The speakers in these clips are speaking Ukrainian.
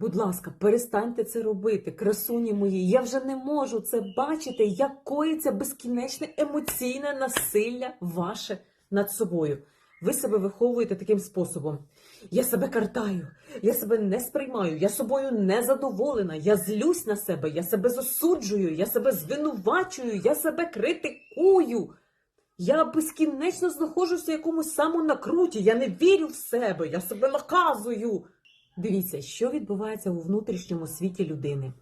Будь ласка, перестаньте це робити, красуні мої. Я вже не можу це бачити, як коїться безкінечне емоційне насилля ваше над собою. Ви себе виховуєте таким способом. Я себе картаю, я себе не сприймаю, я собою не задоволена, я злюсь на себе, я себе засуджую, я себе звинувачую, я себе критикую. Я безкінечно знаходжуся в якомусь самонакруті, я не вірю в себе, я себе наказую. Дивіться, що відбувається у внутрішньому світі людини.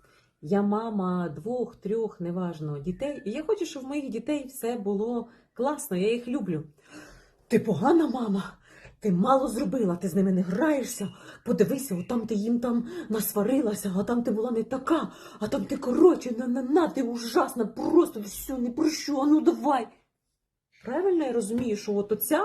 Я мама двох, трьох, неважно, дітей, і я хочу, щоб в моїх дітей все було класно, я їх люблю. Ти погана мама, ти мало зробила, ти з ними не граєшся. Подивися, отам ти їм там насварилася, а там ти була не така, а там ти коротше, на на на ти ужасна, просто все, не про що, а ну давай. Правильно я розумію, що от оця,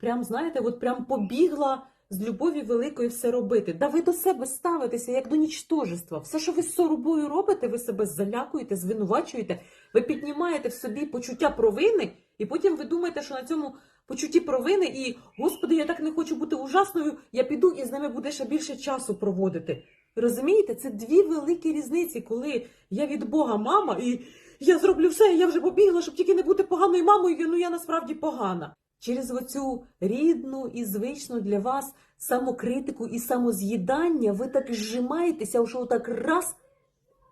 прям, знаєте, от прям побігла з любові великої все робити. Да ви до себе ставитеся як до нічтожества. Все, що ви з собою робите, ви себе залякуєте, звинувачуєте, ви піднімаєте в собі почуття провини, і потім ви думаєте, що на цьому почутті провини і Господи, я так не хочу бути ужасною, я піду і з ними буде ще більше часу проводити. Розумієте, це дві великі різниці, коли я від Бога мама, і я зроблю все, я вже побігла, щоб тільки не бути поганою мамою, ну я насправді погана. Через оцю рідну і звичну для вас самокритику і самоз'їдання ви так зжимаєтеся, що отак раз,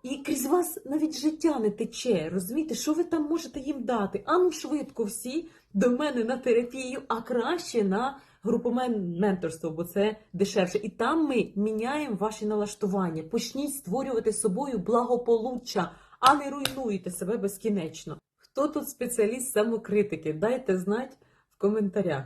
і крізь вас навіть життя не тече. Розумієте, що ви там можете їм дати? Ану швидко всі до мене на терапію, а краще на групове менторство, бо це дешевше. І там ми міняємо ваші налаштування. Почніть створювати собою благополуччя, а не руйнуйте себе безкінечно. Хто тут спеціаліст самокритики? Дайте знати в коментарях.